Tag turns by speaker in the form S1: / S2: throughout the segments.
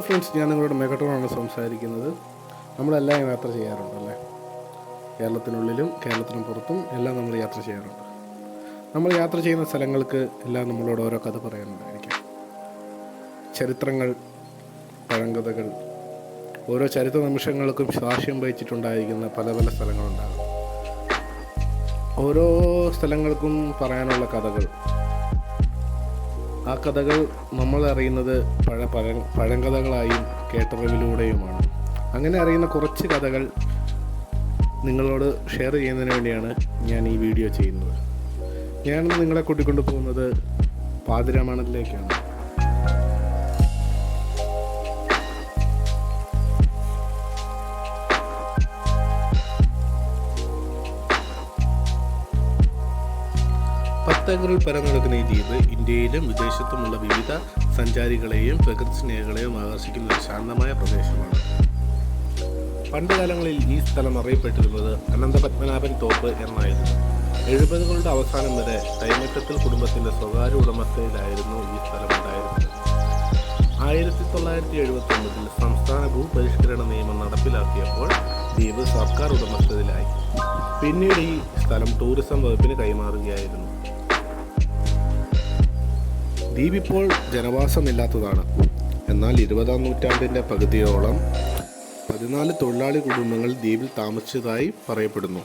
S1: Friends ഞാൻ നിങ്ങളോട് മെഗട്ടോണാണ് സംസാരിക്കുന്നത്. നമ്മളെല്ലാം യാത്ര ചെയ്യാറുണ്ടല്ലേ കേരളത്തിനുള്ളിലും കേരളത്തിന് പുറത്തും എല്ലാം നമ്മൾ യാത്ര ചെയ്യാറുണ്ട്. നമ്മൾ യാത്ര ചെയ്യുന്ന സ്ഥലങ്ങൾക്ക് എല്ലാം നമ്മളോട് ഓരോ കഥ പറയാനുണ്ടായിരിക്കും. ചരിത്രങ്ങൾ പഴങ്കഥകൾ ഓരോ ചരിത്ര നിമിഷങ്ങൾക്കും സാക്ഷ്യം വഹിച്ചിട്ടുണ്ടായിരിക്കുന്ന പല പല സ്ഥലങ്ങളുണ്ടാകും. ഓരോ സ്ഥലങ്ങൾക്കും പറയാനുള്ള കഥകൾ ആ കഥകൾ നമ്മൾ അറിയുന്നത് പഴ പഴ പഴങ്കഥകളായും കേട്ടറിവിലൂടെയുമാണ്. അങ്ങനെ അറിയുന്ന കുറച്ച് കഥകൾ നിങ്ങളോട് ഷെയർ ചെയ്യുന്നതിന് വേണ്ടിയാണ് ഞാൻ ഈ വീഡിയോ ചെയ്യുന്നത്. ഞാൻ നിങ്ങളെ കൂട്ടിക്കൊണ്ടു പോകുന്നത് പാതിരാമണലിലേക്കാണ് പത്തേക്കറിൽ നടക്കുന്ന ഈ ദ്വീപ് ഇന്ത്യയിലും വിദേശത്തുമുള്ള വിവിധ സഞ്ചാരികളെയും പ്രകൃതി സ്നേഹികളെയും ആകർഷിക്കുന്ന ഒരു ശാന്തമായ പ്രദേശമാണ്. പണ്ട് കാലങ്ങളിൽ ഈ സ്ഥലം അറിയപ്പെട്ടിരുന്നത് അനന്തപത്മനാഭൻ തോപ്പ് എന്നായിരുന്നു. എഴുപതുകളുടെ അവസാനം വരെ കൈമറ്റത്തിൽ കുടുംബത്തിന്റെ സ്വകാര്യ ഉടമസ്ഥയിലായിരുന്നു ഈ സ്ഥലം ഉണ്ടായിരുന്നത്. ആയിരത്തി തൊള്ളായിരത്തി എഴുപത്തി ഒമ്പതിൽ സംസ്ഥാന ഭൂപരിഷ്കരണ നിയമം നടപ്പിലാക്കിയപ്പോൾ ദ്വീപ് സർക്കാർ ഉടമസ്ഥതയിലായി. പിന്നീട് ഈ സ്ഥലം ടൂറിസം വകുപ്പിന് കൈമാറുകയായിരുന്നു. ദ്വീപ് ഇപ്പോൾ ജനവാസമില്ലാത്തതാണ്. എന്നാൽ ഇരുപതാം നൂറ്റാണ്ടിന്റെ പകുതിയോളം പതിനാല് തൊഴിലാളി കുടുംബങ്ങൾ ദ്വീപിൽ താമസിച്ചതായി പറയപ്പെടുന്നു.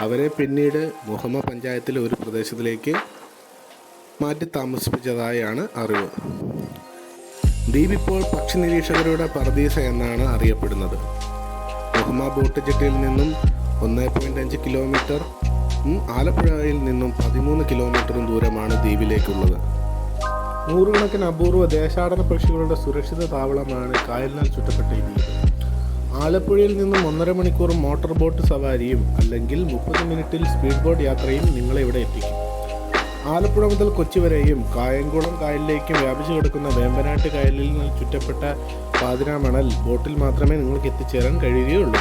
S1: അവരെ പിന്നീട് മുഹമ്മ പഞ്ചായത്തിലെ ഒരു പ്രദേശത്തിലേക്ക് മാറ്റി താമസിപ്പിച്ചതായാണ് അറിവ്. ദ്വീപ് ഇപ്പോൾ പക്ഷി നിരീക്ഷകരുടെ പറദീസ എന്നാണ് അറിയപ്പെടുന്നത്. മുഹമ്മ ബോട്ട് ജെട്ടിയിൽ നിന്നും ഒന്ന് പോയിന്റ് അഞ്ച് കിലോമീറ്റർ ആലപ്പുഴയിൽ നിന്നും പതിമൂന്ന് കിലോമീറ്ററും ദൂരമാണ് ദ്വീപിലേക്കുള്ളത്. നൂറുകണക്കിന് അപൂർവ ദേശാടന പക്ഷികളുടെ സുരക്ഷിത താവളമാണ് കായലിനാൽ ചുറ്റപ്പെട്ട ഈ ദ്വീപ് ആലപ്പുഴയിൽ നിന്നും ഒന്നര മണിക്കൂർ മോട്ടോർ ബോട്ട് സവാരിയും അല്ലെങ്കിൽ മുപ്പത് മിനിറ്റിൽ സ്പീഡ് ബോട്ട് യാത്രയും നിങ്ങളെ ഇവിടെ എത്തിക്കും. ആലപ്പുഴ മുതൽ കൊച്ചി വരെയും കായംകുളം കായലിലേക്കും വ്യാപിച്ചു കിടക്കുന്ന വേമ്പനാട്ട് കായലിൽ നിന്ന് ചുറ്റപ്പെട്ട പാതിരാമണൽ ബോട്ടിൽ മാത്രമേ നിങ്ങൾക്ക് എത്തിച്ചേരാൻ കഴിയുകയുള്ളൂ.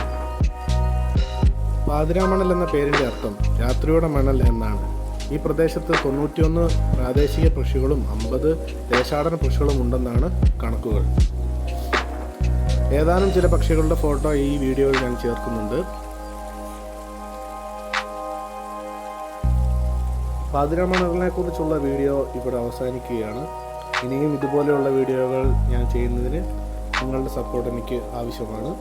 S1: പാതിരാമണൽ എന്ന പേരിന്റെ അർത്ഥം രാത്രിയുടെ മണൽ എന്നാണ്. ഈ പ്രദേശത്ത് തൊണ്ണൂറ്റിയൊന്ന് പ്രാദേശിക പക്ഷികളും അമ്പത് ദേശാടന പക്ഷികളും ഉണ്ടെന്നാണ് കണക്കുകൾ. ഏതാനും ചില പക്ഷികളുടെ ഫോട്ടോ ഈ വീഡിയോയിൽ ഞാൻ ചേർക്കുന്നുണ്ട്. പാതിരാമണകളെ കുറിച്ചുള്ള വീഡിയോ ഇവിടെ അവസാനിക്കുകയാണ്. ഇനിയും ഇതുപോലെയുള്ള വീഡിയോകൾ ഞാൻ ചെയ്യുന്നതിന് നിങ്ങളുടെ സപ്പോർട്ട് എനിക്ക് ആവശ്യമാണ്.